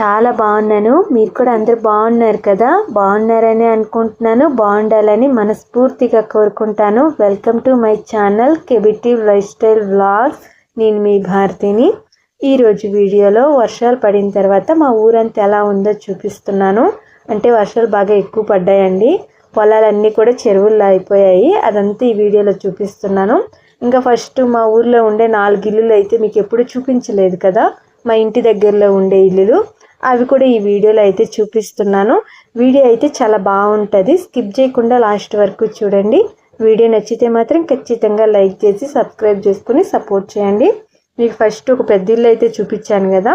చాలా బాగున్నాను. మీరు కూడా అందరూ బాగున్నారు కదా? బాగున్నారని అనుకుంటున్నాను. బాగుండాలని మనస్ఫూర్తిగా కోరుకుంటాను. వెల్కమ్ టు మై ఛానల్ కెబిటివ్ లైఫ్ స్టైల్ వ్లాగ్స్ నేను మీ భారతిని. ఈరోజు వీడియోలో వర్షాలు పడిన తర్వాత మా ఊరంతా ఎలా ఉందో చూపిస్తున్నాను. అంటే వర్షాలు బాగా ఎక్కువ పడ్డాయండి. పొలాలన్నీ కూడా చెరువుల్లో అయిపోయాయి. అదంతా ఈ వీడియోలో చూపిస్తున్నాను. ఇంకా ఫస్ట్ మా ఊర్లో ఉండే నాలుగు ఇల్లులు అయితే మీకు ఎప్పుడు చూపించలేదు కదా? మా ఇంటి దగ్గరలో ఉండే ఇల్లులు. అవి కూడా ఈ వీడియోలో అయితే చూపిస్తున్నాను. వీడియో అయితే చాలా బాగుంటుంది. స్కిప్ చేయకుండా లాస్ట్ వరకు చూడండి. వీడియో నచ్చితే మాత్రం ఖచ్చితంగా లైక్ చేసి సబ్స్క్రైబ్ చేసుకుని సపోర్ట్ చేయండి. మీకు ఫస్ట్ ఒక పెద్ద ఇల్లు అయితే చూపించాను కదా.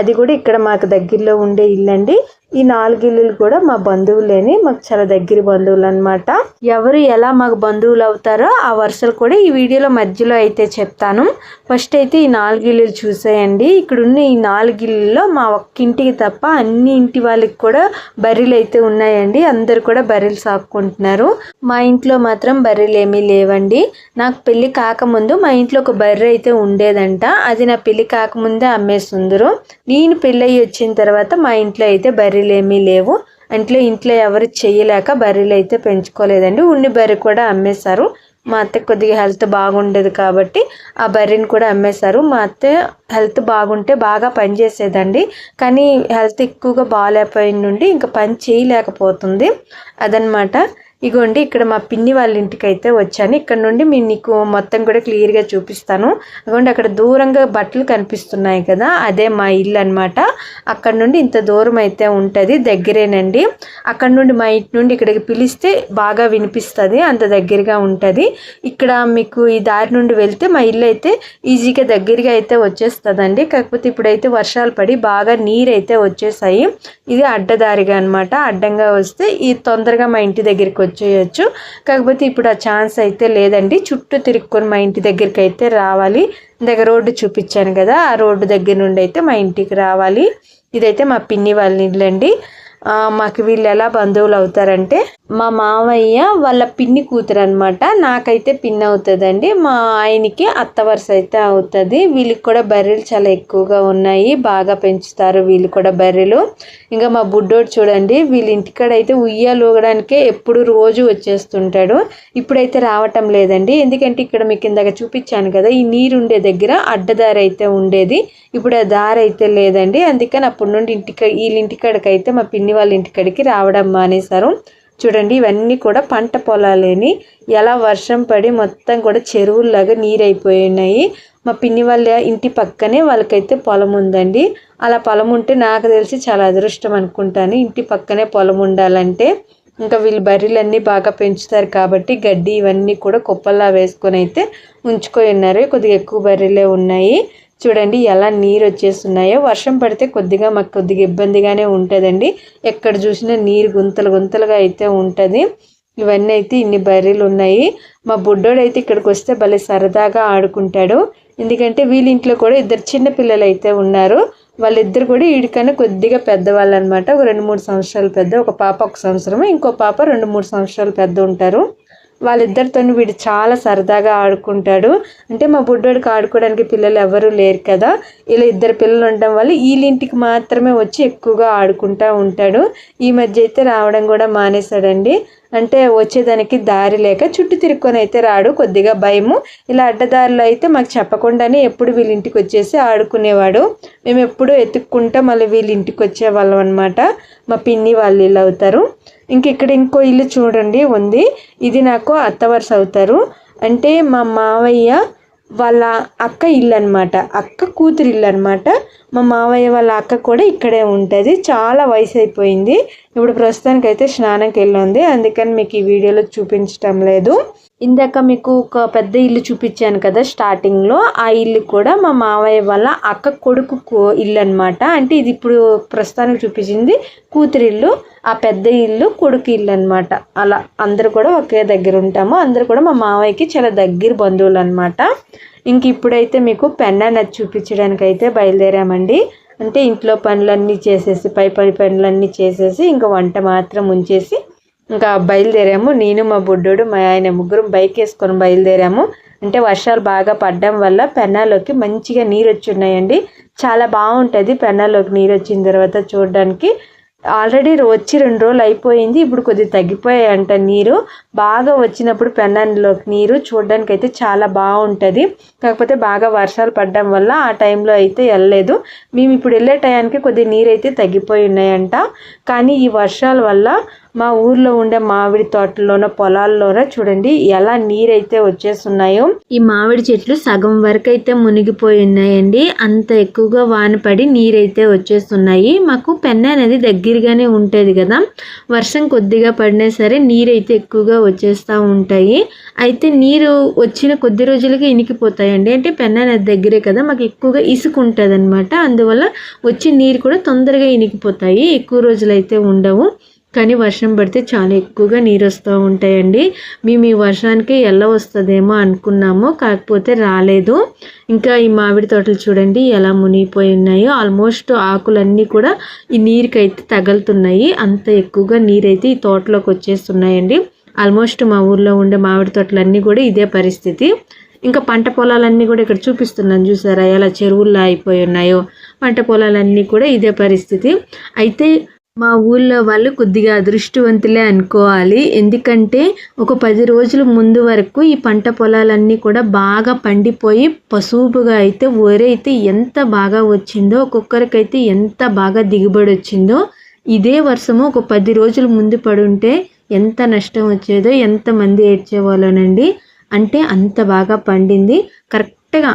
అది కూడా ఇక్కడ మాకు దగ్గరలో ఉండే ఇల్లు అండి ఈ నాలుగు ఇల్లులు కూడా మా బంధువులేని మాకు చాలా దగ్గర బంధువులు అనమాట ఎవరు ఎలా మాకు బంధువులు అవుతారో ఆ వరుసలు కూడా ఈ వీడియోలో మధ్యలో అయితే చెప్తాను. ఫస్ట్ అయితే ఈ నాలుగు ఇల్లులు చూసేయండి. ఇక్కడ ఉన్న ఈ నాలుగు ఇల్లుల్లో మా ఒక్కింటికి తప్ప అన్ని ఇంటి వాళ్ళకి కూడా బర్రెలు అయితే ఉన్నాయండి. అందరు కూడా బర్రెలు సాక్కుంటున్నారు. మా ఇంట్లో మాత్రం బర్రెలు ఏమీ లేవండి. నాకు పెళ్ళి కాకముందు మా ఇంట్లో ఒక బర్రె అయితే ఉండేదంట. అది నా పెళ్ళి కాకముందే అమ్మేస్తుందరు నేను పెళ్ళయి వచ్చిన తర్వాత మా ఇంట్లో అయితే బర్రెలు ఏమీ లేవు. ఇంట్లో ఇంట్లో ఎవరు చేయలేక బర్రెలు అయితే పెంచుకోలేదండి. ఉన్ని బర్రె కూడా అమ్మేశారు. మా అత్త కొద్దిగా హెల్త్ బాగుండేది కాబట్టి ఆ బర్రెని కూడా అమ్మేశారు. మా అత్త హెల్త్ బాగుంటే బాగా పనిచేసేదండి కానీ హెల్త్ ఎక్కువగా బాగాలేకపోయి నుండి ఇంకా పని చేయలేకపోతుంది. అదనమాట. ఇగోండి ఇక్కడ మా పిన్ని వాళ్ళ ఇంటికి అయితే వచ్చాను. ఇక్కడ నుండి మీ నీకు మొత్తం కూడా క్లియర్గా చూపిస్తాను. అగోండి అక్కడ దూరంగా బట్టలు కనిపిస్తున్నాయి కదా అదే మా ఇల్లు అనమాట అక్కడ నుండి ఇంత దూరం అయితే ఉంటుంది దగ్గరేనండి. అక్కడ నుండి మా ఇంటి నుండి ఇక్కడికి పిలిస్తే బాగా వినిపిస్తుంది అంత దగ్గరగా ఉంటుంది. ఇక్కడ మీకు ఈ దారి నుండి వెళ్తే మా ఇల్లు అయితే ఈజీగా దగ్గరగా అయితే వచ్చేస్తుందండి. కాకపోతే ఇప్పుడైతే వర్షాలు పడి బాగా నీరు అయితే వచ్చేసాయి. ఇది అడ్డదారిగా అనమాట అడ్డంగా వస్తే ఈ తొందరగా మా ఇంటి దగ్గరికి చేయొచ్చు. కాకపోతే ఇప్పుడు ఆ ఛాన్స్ అయితే లేదండి. చుట్టూ తిరుక్కొని మా ఇంటి దగ్గరికి అయితే రావాలి. దగ్గర రోడ్డు చూపించాను కదా ఆ రోడ్డు దగ్గర నుండి అయితే మా ఇంటికి రావాలి. ఇదైతే మా పిన్ని వాళ్ళ ఇల్లు అండి మాకు వీళ్ళు ఎలా బంధువులు అవుతారంటే మా మామయ్య వాళ్ళ పిన్ని కూతురు అనమాట నాకైతే పిన్ని అవుతుందండి. మా ఆయనకి అత్త వరుస అయితే అవుతుంది. వీళ్ళకి కూడా బర్రెలు చాలా ఎక్కువగా ఉన్నాయి. బాగా పెంచుతారు వీళ్ళు కూడా బర్రెలు. ఇంకా మా బుడ్డోడు చూడండి వీళ్ళ ఇంటికాడ అయితే ఉయ్యాలు ఊగడానికే ఎప్పుడు రోజు వచ్చేస్తుంటాడు. ఇప్పుడైతే రావటం లేదండి. ఎందుకంటే ఇక్కడ మీకు ఇందాక చూపించాను కదా ఈ నీరు ఉండే దగ్గర అడ్డదారి అయితే ఉండేది. ఇప్పుడు ఆ దారి అయితే లేదండి. అందుకని అప్పటి నుండి ఇంటికి వీళ్ళ ఇంటికాడకైతే మా పిన్ని వాళ్ళ ఇంటికాడికి రావడం మానేశారు. చూడండి ఇవన్నీ కూడా పంట పొలాలేని ఎలా వర్షం పడి మొత్తం కూడా చెరువుల్లాగా నీరైపోయి ఉన్నాయి మా పిన్ని వాళ్ళ ఇంటి పక్కనే వాళ్ళకైతే పొలం ఉందండి. అలా పొలం ఉంటే నాకు తెలిసి చాలా అదృష్టం అనుకుంటాను. ఇంటి పక్కనే పొలం ఉండాలంటే ఇంకా వీళ్ళు బర్రెలన్నీ బాగా పెంచుతారు కాబట్టి గడ్డి ఇవన్నీ కూడా కుప్పల్లా వేసుకొని అయితే ఉంచుకొని ఉన్నారు. కొద్దిగా ఎక్కువ బర్రెలే ఉన్నాయి. చూడండి ఎలా నీరు వచ్చేస్తున్నాయో వర్షం పడితే కొద్దిగా మాకు కొద్దిగా ఇబ్బందిగానే ఉంటుందండి. ఎక్కడ చూసినా నీరు గుంతలు గుంతలుగా అయితే ఉంటుంది. ఇవన్నీ అయితే ఇన్ని బర్రెలు ఉన్నాయి మా బుడ్డోడు అయితే ఇక్కడికి వస్తే భలే సరదాగా ఆడుకుంటాడు. ఎందుకంటే వీళ్ళింట్లో కూడా ఇద్దరు చిన్న పిల్లలు అయితే ఉన్నారు. వాళ్ళిద్దరు కూడా వీడికన్నా కొద్దిగా పెద్దవాళ్ళు అనమాట ఒక రెండు మూడు సంవత్సరాలు పెద్ద ఒక పాప ఒక సంవత్సరం ఇంకో పాప రెండు మూడు సంవత్సరాలు పెద్ద ఉంటారు. వాళ్ళిద్దరితో వీడు చాలా సరదాగా ఆడుకుంటాడు. అంటే మా బుడ్డోడికి ఆడుకోవడానికి పిల్లలు ఎవరు లేరు కదా. ఇలా ఇద్దరు పిల్లలు ఉండడం వల్ల వీళ్ళింటికి మాత్రమే వచ్చి ఎక్కువగా ఆడుకుంటూ ఉంటాడు. ఈ మధ్య అయితే రావడం కూడా మానేశాడండి. అంటే వచ్చేదానికి దారి లేక చుట్టూ తిరుక్కొని అయితే రాడు కొద్దిగా భయము. ఇలా అడ్డదారిలో అయితే మాకు చెప్పకుండానే ఎప్పుడు వీళ్ళ ఇంటికి వచ్చేసి ఆడుకునేవాడు. మేము ఎప్పుడూ ఎత్తుక్కుంటా మళ్ళీ వీళ్ళ ఇంటికి వచ్చేవాళ్ళం అనమాట మా పిన్ని వాళ్ళు ఇల్లు అవుతారు. ఇంక ఇక్కడ ఇంకో ఇల్లు చూడండి ఉంది. ఇది నాకు అత్తవరుస అవుతారు అంటే మా మావయ్య వాళ్ళ అక్క ఇల్లు అనమాట అక్క కూతురు ఇల్లు అనమాట మా మావయ్య వాళ్ళ అక్క కూడా ఇక్కడే ఉంటుంది. చాలా వయసు అయిపోయింది ఇప్పుడు ప్రస్తుతానికి అయితే స్నానంకి వెళ్ళింది అందుకని మీకు ఈ వీడియోలో చూపించటం లేదు. ఇందాక మీకు ఒక పెద్ద ఇల్లు చూపించాను కదా స్టార్టింగ్లో. ఆ ఇల్లు కూడా మా మావయ్య వాళ్ళ అక్క కొడుకు ఇల్లు అనమాట అంటే ఇది ఇప్పుడు ప్రస్తుతానికి చూపించింది కూతురిల్లు ఆ పెద్ద ఇల్లు కొడుకు ఇల్లు అనమాట అలా అందరు కూడా ఒకే దగ్గర ఉంటాము. అందరు కూడా మా మావయ్యకి చాలా దగ్గర బంధువులు అనమాట ఇంక ఇప్పుడైతే మీకు పెన్నా నచ్చి చూపించడానికి అయితే బయలుదేరామండి. అంటే ఇంట్లో పనులన్నీ చేసేసి పై పై పనులన్నీ చేసేసి ఇంకా వంట మాత్రం ఉంచేసి ఇంకా బయలుదేరాము. నేను మా బుడ్డోడు మా ఆయన ముగ్గురు బైక్ వేసుకొని బయలుదేరాము. అంటే వర్షాలు బాగా పడడం వల్ల పెన్నాలోకి మంచిగా నీరు వచ్చి ఉన్నాయండి. చాలా బాగుంటుంది పెన్నాలోకి నీరు వచ్చిన తర్వాత చూడడానికి. ఆల్రెడీ వచ్చి రెండు రోజులు అయిపోయింది. ఇప్పుడు కొద్దిగా తగ్గిపోయాయి అంట నీరు. బాగా వచ్చినప్పుడు పెన్నాలోకి నీరు చూడడానికి అయితే చాలా బాగుంటుంది. కాకపోతే బాగా వర్షాలు పడడం వల్ల ఆ టైంలో అయితే వెళ్ళలేదు. మేము ఇప్పుడు వెళ్ళే టయానికి కొద్దిగా నీరు అయితే తగ్గిపోయి ఉన్నాయంట. కానీ ఈ వర్షాల వల్ల మా ఊర్లో ఉండే మామిడి తోటలోనో పొలాల్లోనో చూడండి ఎలా నీరైతే వచ్చేస్తున్నాయో. ఈ మామిడి చెట్లు సగం వరకు అయితే మునిగిపోయి ఉన్నాయండి. అంత ఎక్కువగా వాన పడి నీరైతే వచ్చేస్తున్నాయి. మాకు పెన్న అనేది దగ్గరగానే ఉంటుంది కదా. వర్షం కొద్దిగా పడినా సరే నీరైతే ఎక్కువగా వచ్చేస్తూ ఉంటాయి. అయితే నీరు వచ్చిన కొద్ది రోజులకి ఇనికిపోతాయండి. అంటే పెన్న అనేది దగ్గరే కదా మాకు ఎక్కువగా ఇసుక ఉంటుంది అందువల్ల వచ్చి నీరు కూడా తొందరగా ఇనికిపోతాయి. ఎక్కువ రోజులు అయితే ఉండవు. కానీ వర్షం పడితే చాలా ఎక్కువగా నీరు వస్తూ ఉంటాయండి. మేము ఈ వర్షానికి ఎలా వస్తుందేమో అనుకున్నాము కాకపోతే రాలేదు. ఇంకా ఈ మామిడి తోటలు చూడండి ఎలా మునిగిపోయి ఉన్నాయో. ఆల్మోస్ట్ ఆకులన్నీ కూడా ఈ నీరుకైతే తగులుతున్నాయి. అంత ఎక్కువగా నీరైతే ఈ తోటలోకి వచ్చేస్తున్నాయండి. ఆల్మోస్ట్ మా ఊర్లో ఉండే మామిడి తోటలన్నీ కూడా ఇదే పరిస్థితి. ఇంకా పంట పొలాలన్నీ కూడా ఇక్కడ చూపిస్తున్నాను చూసారా ఎలా చెరువుల్లో అయిపోయి ఉన్నాయో. పంట పొలాలన్నీ కూడా ఇదే పరిస్థితి. అయితే మా ఊళ్ళో వాళ్ళు కొద్దిగా అదృష్టవంతులే అనుకోవాలి. ఎందుకంటే ఒక పది రోజుల ముందు వరకు ఈ పంట పొలాలన్నీ కూడా బాగా పండిపోయి పసుపుగా అయితే అయితే ఎంత బాగా వచ్చిందో ఒక్కొక్కరికైతే ఎంత బాగా దిగుబడి వచ్చిందో ఇదే వర్షము ఒక పది రోజుల ముందు పడుంటే ఎంత నష్టం వచ్చేదో ఎంతమంది ఏడ్చేవాళ్ళనండి. అంటే అంత బాగా పండింది. కరెక్ట్గా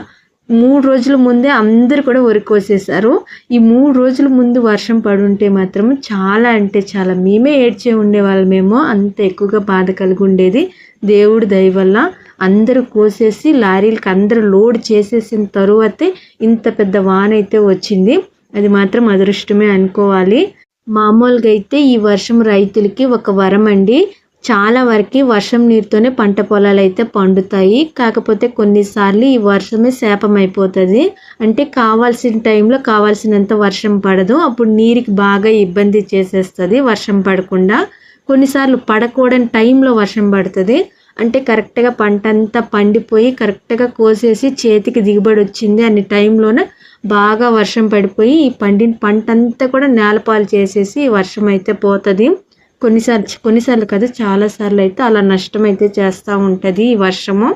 మూడు రోజుల ముందే అందరు కూడా వరి కోసేసారు ఈ మూడు రోజుల ముందు వర్షం పడుంటే మాత్రం చాలా అంటే చాలా మేమే ఏడ్చే ఉండేవాళ్ళమేమో అంత ఎక్కువగా బాధ కలిగి ఉండేది. దేవుడి దయ వల్ల అందరూ కోసేసి లారీలకు అందరూ లోడ్ చేసేసిన తరువాతే ఇంత పెద్ద వాన అయితే వచ్చింది. అది మాత్రం అదృష్టమే అనుకోవాలి. మామూలుగా అయితే ఈ వర్షం రైతులకి ఒక వరం అండి చాలా వరకు వర్షం నీరుతోనే పంట పొలాలు అయితే పండుతాయి. కాకపోతే కొన్నిసార్లు ఈ వర్షమే శాపం అయిపోతుంది అంటే కావాల్సిన టైంలో కావాల్సినంత వర్షం పడదు. అప్పుడు నీరుకి బాగా ఇబ్బంది చేసేస్తుంది వర్షం పడకుండా. కొన్నిసార్లు పడకూడని టైంలో వర్షం పడుతుంది. అంటే కరెక్ట్గా పంట అంతా పండిపోయి కరెక్ట్గా కోసేసి చేతికి దిగుబడి వచ్చింది అనే టైంలోనే బాగా వర్షం పడిపోయి ఈ పండిన పంట అంతా కూడా నేలపాలు చేసేసి వర్షం అయితే పోతుంది. కొన్నిసార్లు కొన్నిసార్లు కాదు చాలాసార్లు అయితే అలా నష్టం అయితే చేస్తూ ఉంటుంది ఈ వర్షము.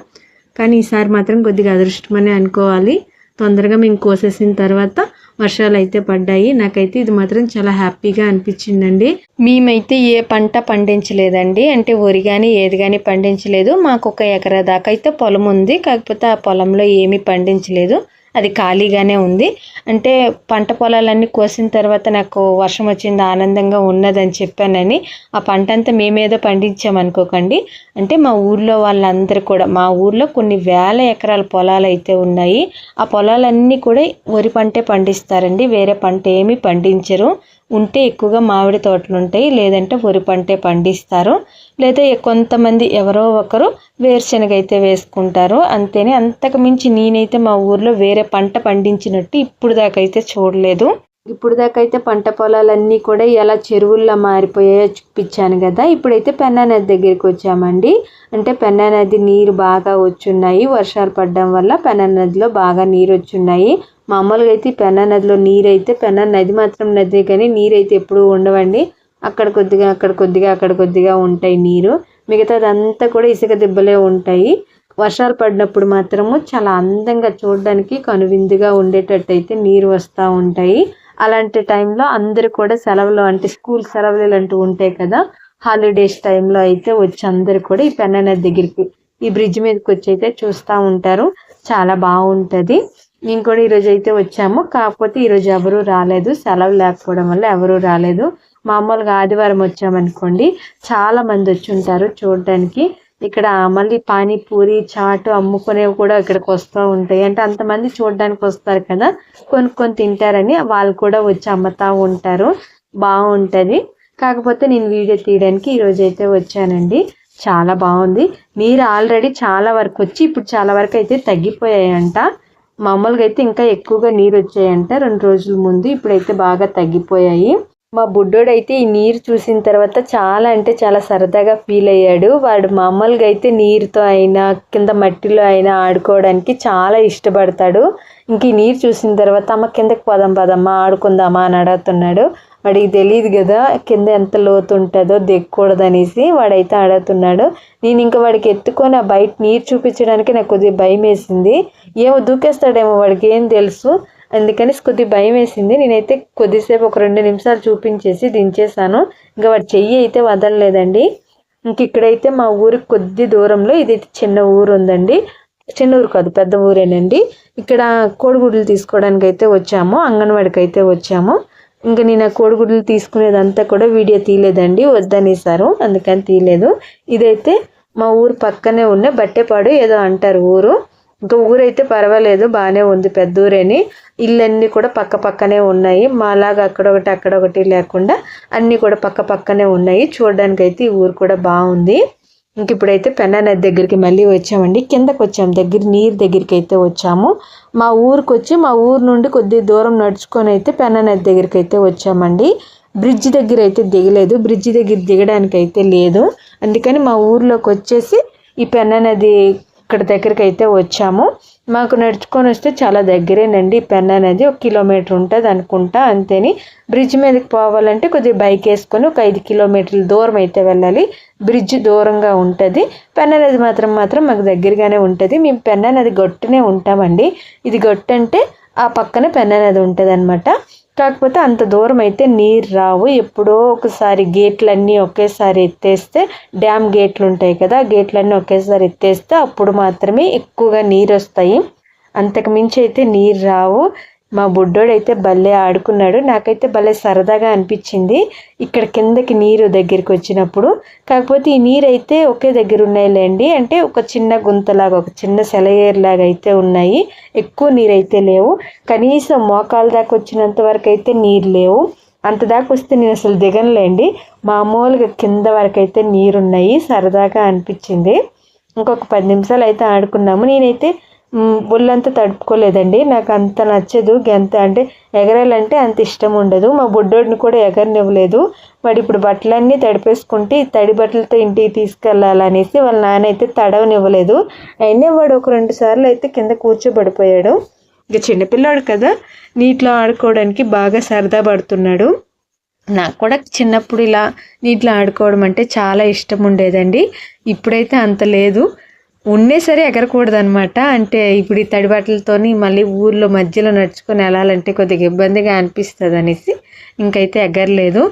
కానీ ఈసారి మాత్రం కొద్దిగా అదృష్టమనే అనుకోవాలి. తొందరగా మేము కోసేసిన తర్వాత వర్షాలు అయితే పడ్డాయి. నాకైతే ఇది మాత్రం చాలా హ్యాపీగా అనిపించిందండి. మేమైతే ఏ పంట పండించలేదండి. అంటే వరి కానీ ఏది కానీ పండించలేదు. మాకు ఒక ఎకరా దాకా అయితే పొలం ఉంది. కాకపోతే ఆ పొలంలో ఏమీ పండించలేదు. అది ఖాళీగానే ఉంది. అంటే పంట పొలాలన్నీ కోసిన తర్వాత నాకు వర్షం వచ్చింది ఆనందంగా ఉన్నదని చెప్పానని ఆ పంట అంతా మేమేదో పండించామనుకోకండి అంటే మా ఊర్లో వాళ్ళందరూ కూడా మా ఊర్లో కొన్ని వేల ఎకరాల పొలాలు అయితే ఉన్నాయి. ఆ పొలాలన్నీ కూడా వరి పంటే పండిస్తారండి వేరే పంట ఏమీ పండించరు. ఉంటే ఎక్కువగా మామిడి తోటలు ఉంటాయి లేదంటే వరి పంటే పండిస్తారు. లేదా కొంతమంది ఎవరో ఒకరు వేరుశనగ అయితే వేసుకుంటారు. అంతేనే అంతకు మించి నేనైతే మా ఊర్లో వేరే పంట పండించినట్టు ఇప్పుడు దాకా అయితే చూడలేదు. ఇప్పుడు దాకా అయితే పంట పొలాలన్నీ కూడా ఎలా చెరువుల్లో మారిపోయాయో చూపించాను కదా. ఇప్పుడైతే పెన్నా నది దగ్గరికి వచ్చామండి. అంటే పెన్నా నది నీరు బాగా వచ్చున్నాయి. వర్షాలు పడడం వల్ల పెన్నా నదిలో బాగా నీరు వచ్చున్నాయి మామూలుగా అయితే పెన్నా నదిలో నీరు అయితే పెన్నా నది మాత్రం నది కానీ నీరు అయితే ఎప్పుడు ఉండవండి. అక్కడ కొద్దిగా అక్కడ కొద్దిగా అక్కడ కొద్దిగా ఉంటాయి నీరు. మిగతాదంతా కూడా ఇసుక దిబ్బలే ఉంటాయి. వర్షాలు పడినప్పుడు మాత్రము చాలా అందంగా చూడడానికి కనువిందుగా ఉండేటట్టు అయితే నీరు వస్తూ ఉంటాయి. అలాంటి టైంలో అందరూ కూడా సెలవులు అంటే స్కూల్ సెలవులు ఇలాంటివి ఉంటాయి కదా హాలిడేస్ టైంలో అయితే వచ్చి అందరు కూడా ఈ పెన్న నది దగ్గరికి ఈ బ్రిడ్జ్ మీదకి వచ్చి అయితే చూస్తూ ఉంటారు. చాలా బాగుంటుంది. మేము కూడా ఈరోజు అయితే వచ్చాము. కాకపోతే ఈరోజు ఎవరూ రాలేదు. సెలవు లేకపోవడం వల్ల ఎవరూ రాలేదు. మామూలుగా ఆదివారం వచ్చామనుకోండి. చాలా మంది వచ్చి ఉంటారు చూడడానికి. ఇక్కడ మళ్ళీ పానీపూరి చాటు అమ్ముకునేవి కూడా ఇక్కడికి వస్తూ ఉంటాయి. అంటే అంతమంది చూడడానికి వస్తారు కదా. కొనుక్కొని తింటారని వాళ్ళు కూడా వచ్చి అమ్ముతూ ఉంటారు. బాగుంటుంది. కాకపోతే నేను వీడియో తీయడానికి ఈరోజు అయితే వచ్చానండి. చాలా బాగుంది. మీరు ఆల్రెడీ చాలా వరకు వచ్చి ఇప్పుడు చాలా వరకు అయితే తగ్గిపోయాయంట. మామూలుగా అయితే ఇంకా ఎక్కువగా నీరు వచ్చాయంట రెండు రోజుల ముందు ఇప్పుడైతే బాగా తగ్గిపోయాయి. మా బుడ్డోడైతే ఈ నీరు చూసిన తర్వాత చాలా అంటే చాలా సరదాగా ఫీల్ అయ్యాడు. వాడు మామూలుగా అయితే నీరుతో అయినా కింద మట్టిలో అయినా ఆడుకోవడానికి చాలా ఇష్టపడతాడు. ఇంక ఈ నీరు చూసిన తర్వాత అమ్మ కిందకి పదం పదమ్మా ఆడుకుందామా అని అడుగుతున్నాడు. వాడికి తెలియదు కదా కింద ఎంత లోతు ఉంటుందో దిగకూడదు అనేసి వాడైతే అడుగుతున్నాడు నేను ఇంకా వాడికి ఎత్తుకొని ఆ బయట నీరు చూపించడానికి నాకు కొద్దిగా భయం వేసింది. ఏమో దూకేస్తాడేమో వాడికి ఏం తెలుసు. అందుకని కొద్ది భయం వేసింది. నేనైతే కొద్దిసేపు ఒక రెండు నిమిషాలు చూపించేసి దించేసాను ఇంకా వాడి చెయ్యి అయితే వదలలేదండి. ఇంక ఇక్కడైతే మా ఊరికి కొద్ది దూరంలో ఇది చిన్న ఊరు ఉందండి. చిన్న ఊరు కాదు పెద్ద ఊరేనండి. ఇక్కడ కోడిగుడ్లు తీసుకోవడానికి అయితే వచ్చాము అంగన్వాడికి అయితే వచ్చాము. ఇంకా నేను ఆ కోడిగుడ్లు తీసుకునేదంతా కూడా వీడియో తీయలేదండి వద్దనేసారు. అందుకని తీయలేదు. ఇదైతే మా ఊరు పక్కనే ఉన్న బట్టెపాడు ఏదో అంటారు ఊరు. ఇంకా ఊరైతే పర్వాలేదు బాగానే ఉంది పెద్ద ఊరేని. ఇళ్ళన్నీ కూడా పక్క పక్కనే ఉన్నాయి. మాలాగా అక్కడ ఒకటి అక్కడ ఒకటి లేకుండా అన్నీ కూడా పక్క పక్కనే ఉన్నాయి. చూడడానికి అయితే ఈ ఊరు కూడా బాగుంది. ఇంక ఇప్పుడైతే పెన్నా నది దగ్గరికి మళ్ళీ వచ్చామండి. కిందకు వచ్చాము దగ్గర నీరు దగ్గరికి అయితే వచ్చాము. మా ఊరికి వచ్చి మా ఊరు నుండి కొద్ది దూరం నడుచుకొని అయితే పెన్నా నది దగ్గరికి అయితే వచ్చామండి. బ్రిడ్జ్ దగ్గర అయితే దిగలేదు. బ్రిడ్జ్ దగ్గర దిగడానికి అయితే లేదు. అందుకని మా ఊర్లోకి వచ్చేసి ఈ పెన్నా నది ఇక్కడ దగ్గరికి అయితే వచ్చాము. మాకు నడుచుకొని వస్తే చాలా దగ్గరేనండి. పెన్ అనేది ఒక కిలోమీటర్ ఉంటుంది అనుకుంటా అంతేని. బ్రిడ్జ్ మీదకి పోవాలంటే కొద్దిగా బైక్ వేసుకొని ఒక ఐదు కిలోమీటర్ల దూరం అయితే వెళ్ళాలి. బ్రిడ్జ్ దూరంగా ఉంటుంది. పెన్ అనేది మాత్రం మాత్రం మాకు దగ్గరగానే ఉంటుంది. మేము పెన్ అనేది గొట్టునే ఉంటామండి. ఇది గొట్టంటే ఆ పక్కన పెన్ అనేది ఉంటుంది అనమాట కాకపోతే అంత దూరం అయితే నీరు రావు. ఎప్పుడో ఒకసారి గేట్లన్నీ ఒకేసారి ఎత్తేస్తే డ్యామ్ గేట్లు ఉంటాయి కదా గేట్లన్నీ ఒకేసారి ఎత్తేస్తే అప్పుడు మాత్రమే ఎక్కువగా నీరు వస్తాయి అంతకు మించి అయితే నీరు రావు. మా బుడ్డోడైతే భలే ఆడుకున్నాడు. నాకైతే భలే సరదాగా అనిపించింది. ఇక్కడ కిందకి నీరు దగ్గరికి వచ్చినప్పుడు. కాకపోతే ఈ నీరు అయితే ఒకే దగ్గర ఉన్నాయిలేండి. అంటే ఒక చిన్న గుంతలాగా ఒక చిన్న సెలయేరులాగా అయితే ఉన్నాయి. ఎక్కువ నీరు అయితే లేవు. కనీసం మోకాల దాకా వచ్చినంత వరకు అయితే నీరు లేవు. అంత దాకా వస్తే నేను అసలు దిగనులేండి. మామూలుగా కింద వరకు అయితే నీరున్నాయి. సరదాగా అనిపించింది. ఇంకొక పది నిమిషాలు అయితే ఆడుకున్నాము. నేనైతే ఒళ్ళంతా తడుపుకోలేదండి. నాకు అంత నచ్చదు. గెంత అంటే ఎగరాలంటే అంత ఇష్టం ఉండదు. మా బుడ్డోడిని కూడా ఎగరనివ్వలేదు. మరి ఇప్పుడు బట్టలన్నీ తడిపేసుకుంటే తడి బట్టలతో ఇంటికి తీసుకెళ్ళాలనేసి వాళ్ళ నాన్న అయితే తడవనివ్వలేదు. అయినా వాడు ఒక రెండు సార్లు అయితే కింద కూర్చోబడిపోయాడు. ఇక చిన్నపిల్లాడు కదా నీటిలో ఆడుకోవడానికి బాగా సరదా పడుతున్నాడు. నాకు కూడా చిన్నప్పుడు ఇలా నీటిలో ఆడుకోవడం అంటే చాలా ఇష్టం ఉండేదండి. ఇప్పుడైతే అంత లేదు. ఉండే సరే ఎగరకూడదు అనమాట అంటే ఇప్పుడు ఈ తడిబట్టలతోని మళ్ళీ ఊర్లో మధ్యలో నడుచుకొని వెళ్ళాలంటే కొద్దిగా ఇబ్బందిగా అనిపిస్తుంది అనేసి ఇంకైతే ఎగరలేదు.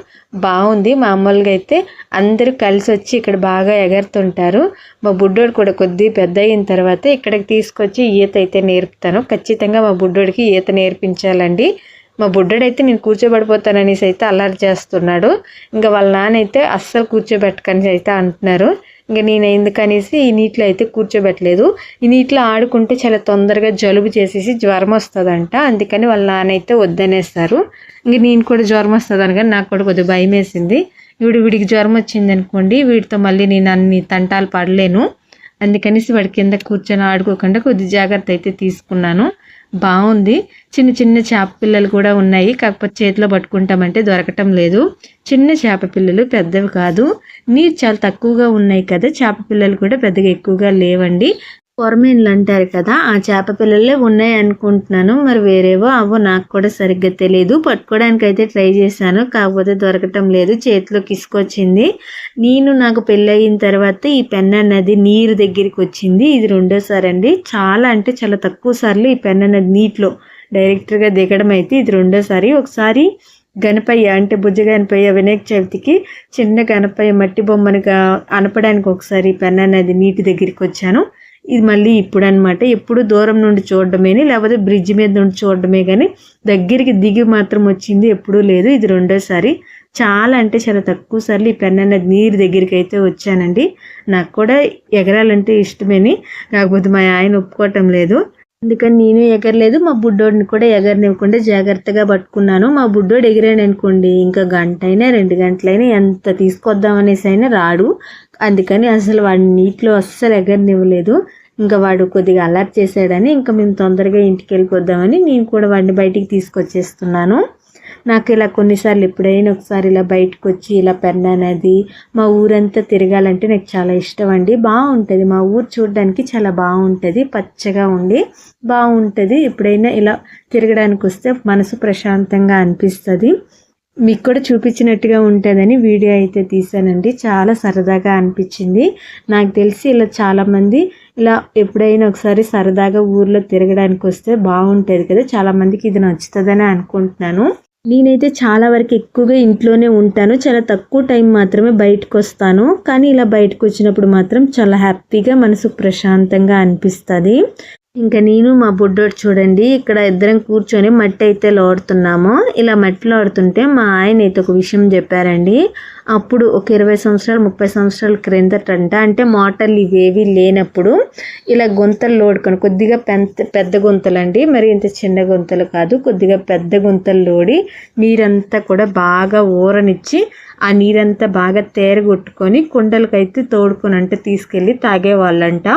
బాగుంది మామూలుగా అయితే అందరూ కలిసి వచ్చి ఇక్కడ బాగా ఎగరుతుంటారు. మా బుడ్డోడు కూడా కొద్ది పెద్ద అయిన తర్వాత ఇక్కడికి తీసుకొచ్చి ఈత అయితే నేర్పుతాను. ఖచ్చితంగా మా బుడ్డోడికి ఈత నేర్పించాలండి. మా బుడ్డోడైతే నేను కూర్చోబడిపోతాననేసి అయితే అల్లరి చేస్తున్నాడు. ఇంకా వాళ్ళ నాన్న అయితే అస్సలు కూర్చోబెట్టకని అయితే అంటున్నారు. ఇంకా నేను ఎందుకనేసి ఈ నీటిలో అయితే కూర్చోబెట్టలేదు. ఈ నీటిలో ఆడుకుంటే చాలా తొందరగా జలుబు చేసేసి జ్వరం వస్తుందంట. అందుకని వాళ్ళ నాన్న అయితే వద్దనేస్తారు ఇంక నేను కూడా జ్వరం వస్తుంది కానీ నాకు కూడా కొద్దిగా భయం వేసింది వీడు వీడికి జ్వరం వచ్చింది అనుకోండి వీడితో మళ్ళీ నేను అన్ని తంటాలు పడలేను. అందుకనేసి వాడి కింద కూర్చొని ఆడుకోకుండా కొద్ది జాగ్రత్త అయితే తీసుకున్నాను. బాగుంది. చిన్న చిన్న చేప పిల్లలు కూడా ఉన్నాయి. కాకపోతే చేతిలో పట్టుకుంటామంటే దొరకటం లేదు. చిన్న చేప పిల్లలు పెద్దవి కాదు. నీరు చాలా తక్కువగా ఉన్నాయి కదా. చేప పిల్లలు కూడా పెద్దగా ఎక్కువగా లేవండి. కొరమీన్లు అంటారు కదా ఆ చేప పిల్లలే ఉన్నాయి అనుకుంటున్నాను. మరి వేరేవో అవో నాకు కూడా సరిగ్గా తెలియదు పట్టుకోవడానికి అయితే ట్రై చేశాను కాకపోతే దొరకటం లేదు. చేతిలోకి ఇసుకొచ్చింది నేను నాకు పెళ్ళయిన తర్వాత ఈ పెన్ అన్నది నీరు దగ్గరికి వచ్చింది. ఇది రెండోసారి అండి. చాలా అంటే చాలా తక్కువ సార్లు ఈ పెన్ అన్నది నీటిలో డైరెక్ట్గా దిగడం అయితే ఇది రెండోసారి. ఒకసారి గణపయ్య అంటే బుజ్జ గణపయ్య వినాయక చవితికి చిన్న గణపయ్య మట్టి బొమ్మనుగా అనపడానికి ఒకసారి పెన్ అనేది నీటి దగ్గరికి వచ్చాను. ఇది మళ్ళీ ఇప్పుడు అనమాట ఎప్పుడు దూరం నుండి చూడడమే లేకపోతే బ్రిడ్జ్ మీద నుండి చూడడమే కానీ దగ్గరికి దిగి మాత్రం వచ్చింది ఎప్పుడూ లేదు. ఇది రెండోసారి. చాలా అంటే చాలా తక్కువ సార్లు ఈ పెన్ అనేది నీరు దగ్గరికి అయితే వచ్చానండి. నాకు కూడా ఎగరాలంటే ఇష్టమేని. కాకపోతే మా ఆయన ఒప్పుకోవటం లేదు. అందుకని నేను ఎగరలేదు. మా బుడ్డోడిని కూడా ఎగరనివ్వకుండా జాగ్రత్తగా పట్టుకున్నాను. మా బుడ్డోడు ఎగిరాను అనుకోండి ఇంకా గంట అయినా రెండు గంటలైనా ఎంత తీసుకొద్దామనేసి అయినా రాడు. అందుకని అసలు వాడిని నీటిలో అస్సలు ఎగరనివ్వలేదు. ఇంకా వాడు కొద్దిగా అలర్ట్ చేశాడని ఇంకా మేము తొందరగా ఇంటికి వెళ్ళిపోద్దామని నేను కూడా వాడిని బయటికి తీసుకొచ్చేస్తున్నాను. నాకు ఇలా కొన్నిసార్లు ఎప్పుడైనా ఒకసారి ఇలా బయటకు వచ్చి ఇలా పెన్నా నది మా ఊరంతా తిరగాలంటే నాకు చాలా ఇష్టం అండి. బాగుంటుంది. మా ఊరు చూడడానికి చాలా బాగుంటుంది. పచ్చగా ఉండి బాగుంటుంది. ఎప్పుడైనా ఇలా తిరగడానికి వస్తే మనసు ప్రశాంతంగా అనిపిస్తుంది. మీకు కూడా చూపించినట్టుగా ఉంటుందని వీడియో అయితే తీసానండి చాలా సరదాగా అనిపించింది. నాకు తెలిసి ఇలా చాలామంది ఇలా ఎప్పుడైనా ఒకసారి సరదాగా ఊర్లో తిరగడానికి వస్తే బాగుంటుంది కదా. చాలామందికి ఇది నచ్చుతుందని అనుకుంటున్నాను. నేనైతే చాలా వరకు ఎక్కువగా ఇంట్లోనే ఉంటాను. చాలా తక్కువ టైం మాత్రమే బయటకు వస్తాను. కానీ ఇలా బయటకు వచ్చినప్పుడు మాత్రం చాలా హ్యాపీగా మనసు ప్రశాంతంగా అనిపిస్తుంది. ఇంకా నేను మా బుడ్డోడు చూడండి ఇక్కడ ఇద్దరం కూర్చొని మట్టి అయితే లోడుతున్నాము. ఇలా మట్టిలో ఆడుతుంటే మా ఆయన అయితే ఒక విషయం చెప్పారండి. అప్పుడు ఒక ఇరవై సంవత్సరాలు ముప్పై సంవత్సరాల క్రిందటంట. అంటే మోటార్లు ఇవేవి లేనప్పుడు ఇలా గుంతలు లోడుకొని కొద్దిగా పెద్ద పెద్ద గుంతలు అండి మరి ఇంత చిన్న గుంతలు కాదు కొద్దిగా పెద్ద గుంతలు లోడి నీరంతా కూడా బాగా ఊరనిచ్చి ఆ నీరంతా బాగా తేరగొట్టుకొని కుండలకైతే తోడుకొని అంటే తీసుకెళ్ళి తాగేవాళ్ళంట.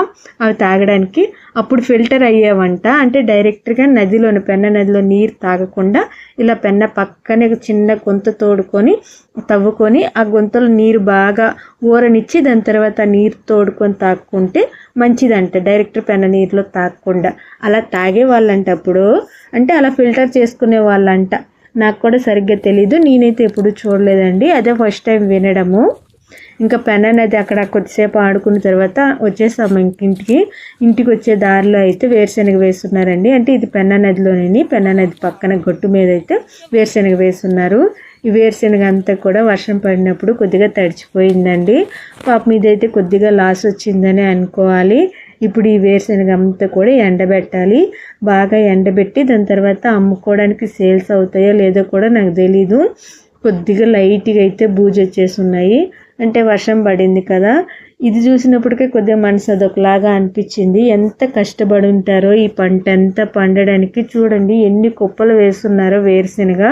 అవి తాగడానికి అప్పుడు ఫిల్టర్ అయ్యేవంట. అంటే డైరెక్ట్గా నదిలోని పెన్న నదిలో నీరు తాగకుండా ఇలా పెన్న పక్కనే చిన్న గుంత తోడుకొని తవ్వుకొని ఆ ఆ గొంతలో నీరు బాగా ఊరనిచ్చి దాని తర్వాత నీరు తోడుకొని తాక్కుంటే మంచిదంట. డైరెక్ట్ పెన్న నీరులో తాగకుండా అలా తాగే వాళ్ళంట అప్పుడు అంటే అలా ఫిల్టర్ చేసుకునే వాళ్ళంట. నాకు కూడా సరిగ్గా తెలీదు. నేనైతే ఎప్పుడు చూడలేదండి. అదే ఫస్ట్ టైం వినడము. ఇంకా పెన్ అనేది అక్కడ కొద్దిసేపు ఆడుకున్న తర్వాత వచ్చేసాము ఇంటికి. ఇంటికి వచ్చే దారిలో అయితే వేరుశెనగ వేస్తున్నారండి. అంటే ఇది పెన్న నదిలోని పెన్న నది పక్కన గొట్టు మీద అయితే వేరుశెనగ వేస్తున్నారు. ఈ వేరుశెనగ అంతా కూడా వర్షం పడినప్పుడు కొద్దిగా తడిచిపోయిందండి. పాప మీద అయితే కొద్దిగా లాస్ వచ్చిందని అనుకోవాలి. ఇప్పుడు ఈ వేరుశనగ అంతా కూడా ఎండబెట్టాలి. బాగా ఎండబెట్టి దాని తర్వాత అమ్ముకోవడానికి సేల్స్ అవుతాయో లేదో కూడా నాకు తెలీదు. కొద్దిగా లైట్గా అయితే బూజు వచ్చేసి ఉన్నాయి అంటే వర్షం పడింది కదా. ఇది చూసినప్పటికే కొద్దిగా మనసు అదొకలాగా అనిపించింది. ఎంత కష్టపడి ఉంటారో ఈ పంట అంతా పండడానికి చూడండి. ఎన్ని కుప్పలు వేస్తున్నారో వేరుశనగ.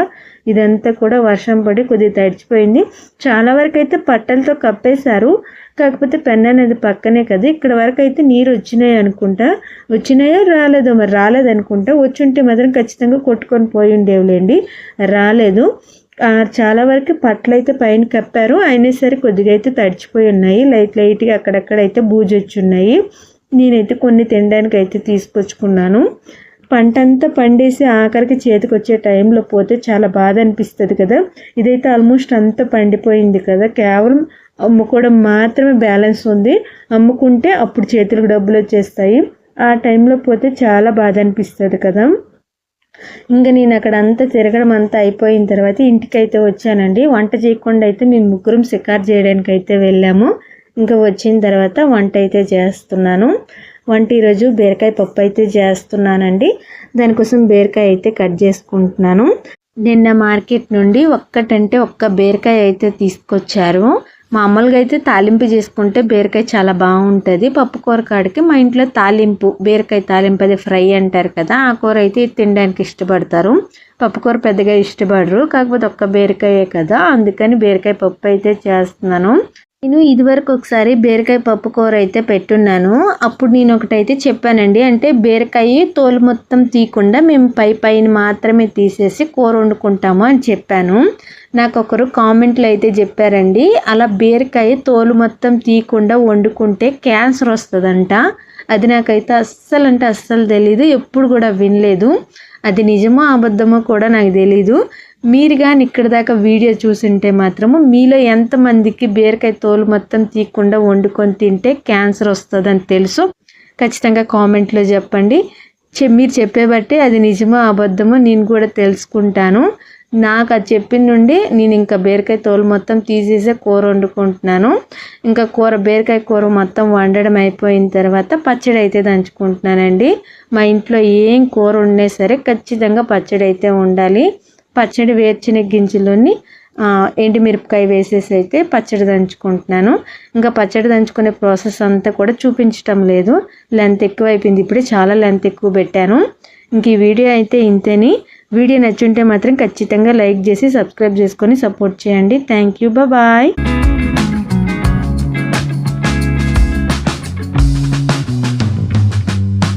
ఇదంతా కూడా వర్షం పడి కొద్దిగా తడిచిపోయింది. చాలా వరకు అయితే పట్టలతో కప్పేశారు. కాకపోతే పెన్ అనేది పక్కనే కదా. ఇక్కడ వరకు అయితే నీరు వచ్చినాయి అనుకుంటా. వచ్చినాయో రాలేదో మరి రాలేదనుకుంటా. వచ్చుంటే మాత్రం ఖచ్చితంగా కొట్టుకొని పోయి ఉండేవులేండి. రాలేదు. చాలా వరకు పట్లు అయితే పైన కప్పారు. అయినా సరే కొద్దిగా అయితే తడిచిపోయి ఉన్నాయి. లైట్ లైట్గా అక్కడక్కడ అయితే బూజు వచ్చి ఉన్నాయి నేనైతే కొన్ని తినడానికి అయితే తీసుకొచ్చుకున్నాను. పంట అంతా పండేసి ఆఖరికి చేతికి వచ్చే టైంలో పోతే చాలా బాధ అనిపిస్తుంది కదా. ఇదైతే ఆల్మోస్ట్ అంతా పండిపోయింది కదా. కేవలం అమ్ముకోవడం మాత్రమే బ్యాలెన్స్ ఉంది. అమ్ముకుంటే అప్పుడు చేతులకు డబ్బులు వచ్చేస్తాయి. ఆ టైంలో పోతే చాలా బాధ అనిపిస్తుంది కదా. ఇంకా నేను అక్కడ అంతా తిరగడం అంతా అయిపోయిన తర్వాత ఇంటికి అయితే వచ్చానండి. వంట చేయకుండా అయితే మేము ముగ్గురం షికారు చేయడానికి అయితే వెళ్ళాము. ఇంకా వచ్చిన తర్వాత వంట అయితే చేస్తున్నాను. వంట ఈరోజు బీరకాయ పప్పు అయితే చేస్తున్నానండి. దానికోసం బీరకాయ అయితే కట్ చేసుకుంటున్నాను. నిన్న మార్కెట్ నుండి ఒక్కటంటే ఒక్క బీరకాయ అయితే తీసుకొచ్చారు. మామూలుగా అయితే తాలింపు చేసుకుంటే బీరకాయ చాలా బాగుంటుంది. పప్పు కూర కాడికి మా ఇంట్లో తాలింపు బీరకాయ తాలింపు అది ఫ్రై అంటారు కదా ఆ కూర అయితే తినడానికి ఇష్టపడతారు. పప్పు కూర పెద్దగా ఇష్టపడరు కాకపోతే ఒక్క బీరకాయే కదా అందుకని బీరకాయ పప్పు అయితే చేస్తున్నాను. నేను ఇదివరకు ఒకసారి బీరకాయ పప్పు కూర అయితే పెట్టున్నాను. అప్పుడు నేను ఒకటైతే చెప్పానండి అంటే బీరకాయ తోలు మొత్తం తీయకుండా మేము పై పైన మాత్రమే తీసేసి కూర వండుకుంటాము అని చెప్పాను. నాకు ఒకరు కామెంట్లు అయితే చెప్పారండి అలా బీరకాయ తోలు మొత్తం తీయకుండా వండుకుంటే క్యాన్సర్ వస్తుందంట. అది నాకైతే అస్సలు అంటే అస్సలు తెలీదు ఎప్పుడు కూడా వినలేదు. అది నిజమో అబద్ధమో కూడా నాకు తెలీదు. మీరు కానీ ఇక్కడ దాకా వీడియో చూసింటే మాత్రము మీలో ఎంతమందికి బీరకాయ తోలు మొత్తం తీయకుండా వండుకొని తింటే క్యాన్సర్ వస్తుందని తెలుసు. ఖచ్చితంగా కామెంట్లో చెప్పండి. మీరు చెప్పే బట్టి అది నిజమో అబద్ధమో నేను కూడా తెలుసుకుంటాను. నాకు అది చెప్పిన నుండి నేను ఇంకా బీరకాయ తోలు మొత్తం తీసేసే కూర వండుకుంటున్నాను. ఇంకా కూర బీరకాయ కూర మొత్తం వండడం అయిపోయిన తర్వాత పచ్చడి అయితే దంచుకుంటున్నానండి. మా ఇంట్లో ఏం కూర ఉండే సరే ఖచ్చితంగా పచ్చడి అయితే ఉండాలి. పచ్చడి వేర్చిన గింజలోని ఎండుమిరపకాయ వేసేసి అయితే పచ్చడి దంచుకుంటున్నాను. ఇంకా పచ్చడి దంచుకునే ప్రాసెస్ అంతా కూడా చూపించటం లేదు. లెంత్ ఎక్కువ అయిపోయింది ఇప్పుడే చాలా లెంత్ ఎక్కువ పెట్టాను. ఇంక ఈ వీడియో అయితే ఇంతేని. వీడియో నచ్చుంటే మాత్రం ఖచ్చితంగా లైక్ చేసి సబ్స్క్రైబ్ చేసుకొని సపోర్ట్ చేయండి. Thank you. బాయ్.